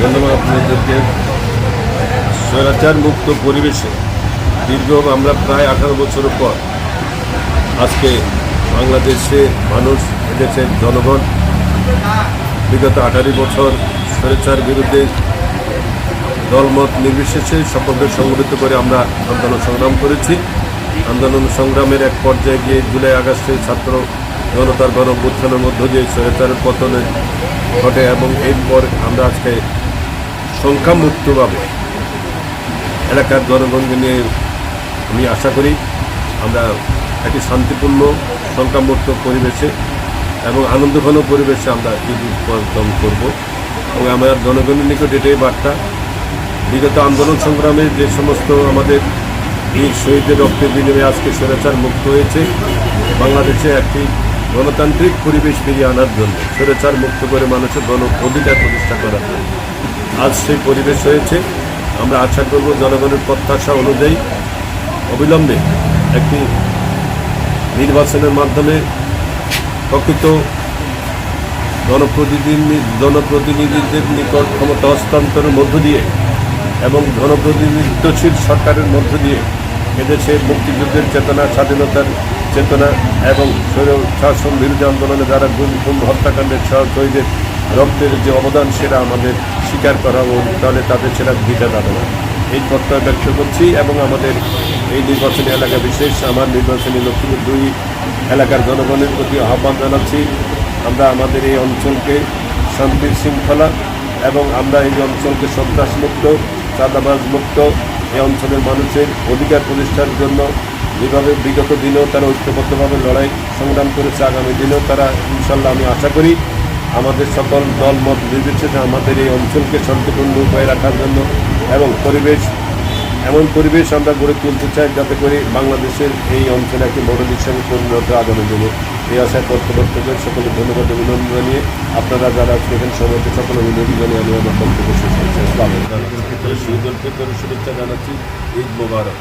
ধন্যবাদ আপনাদেরকে। স্বৈরাচার মুক্ত পরিবেশে দীর্ঘ আমরা প্রায় আঠারো বছর পর আজকে বাংলাদেশে মানুষ এদেশের জনগণ বিগত আঠারো বছর স্বৈরাচার বিরুদ্ধে দলমত নির্বিশেষে সকলকে সংগঠিত করে আমরা আন্দোলন সংগ্রাম করেছি। আন্দোলন সংগ্রামের এক পর্যায়ে গিয়ে জুলাই আগস্টে ছাত্র জনতার গণ মধ্য দিয়ে স্বৈরাচারের পতনে ঘটে এবং এরপর আমরা আজকে সংখ্যামুক্তভাবে এলাকার জনগণকে নিয়ে আমি আশা করি আমরা একটি শান্তিপূর্ণ, সংখ্যামুক্ত পরিবেশে এবং আনন্দঘন পরিবেশে আমরা ঈদ উদযাপন করব। এবং আমার জনগণের নিকট এটাই বার্তা। বিগত আন্দোলন সংগ্রামে যে সমস্ত আমাদের বীর শহীদের রক্তের বিনিময়ে আজকে স্বৈরাচার মুক্ত হয়েছে, বাংলাদেশে একটি গণতান্ত্রিক পরিবেশ ফিরিয়ে আনার জন্য স্বৈরাচার মুক্ত করে মানুষের গণ অধিকার প্রতিষ্ঠা করার জন্য। আজ সেই পরিবেশ হয়েছে। আমরা আশা করব জনগণের প্রত্যাশা অনুযায়ী অবিলম্বে একটি নির্বাচনের মাধ্যমে প্রকৃত জনপ্রতিনিধি জনপ্রতিনিধিদের নিকট ক্ষমতা হস্তান্তরের মধ্য দিয়ে এবং জনপ্রতিনিধিত্বশীল সরকারের মধ্য দিয়ে এদেশে মুক্তিযুদ্ধের চেতনা, স্বাধীনতার চেতনা এবং শাসন বিরোধী আন্দোলনে যারা গুম হত্যাকাণ্ডের শহীদের রক্তের যে অবদান, সেটা আমাদের স্বীকার করা ও তাহলে তাদের সেটা দিতে যাবে না। এই প্রত্যয় ব্যক্ত করছি এবং আমাদের এই নির্বাচনী এলাকা বিশেষ, আমার নির্বাচনী লক্ষ্মীপুর দুই এলাকার জনগণের প্রতি আহ্বান জানাচ্ছি। আমরা আমাদের এই অঞ্চলকে শান্তির শৃঙ্খলা এবং আমরা এই অঞ্চলকে সন্ত্রাসমুক্ত চাঁদাবাজ মুক্ত এই অঞ্চলের মানুষের অধিকার প্রতিষ্ঠার জন্য যেভাবে বিগত দিনেও তারা ঐক্যবদ্ধভাবে লড়াই সংগ্রাম করেছে, আগামী দিনেও তারা ইনশাল্লাহ আমি আশা করি আমাদের সকল দল মত নির্বিশেষে আমাদের এই অঞ্চলকে শান্তিপূর্ণ উপায়ে রাখার জন্য এবং পরিবেশ, এমন পরিবেশ আমরা গড়ে তুলতে চাই যাতে করে বাংলাদেশের এই অঞ্চলে একটি মডেল হিসেবে পরিণত আগামী দিনে। এই আশায় কর্তৃপক্ষদের সকলে ধন্যবাদ অভিনন্দন জানিয়ে আপনারা যারা এখানে সবাইকে সকলে অভিনন্দন জানিয়ে আমি আমার বক্তব্য শেষ করছি। শুভেচ্ছা জানাচ্ছি। ঈদ মোবারক।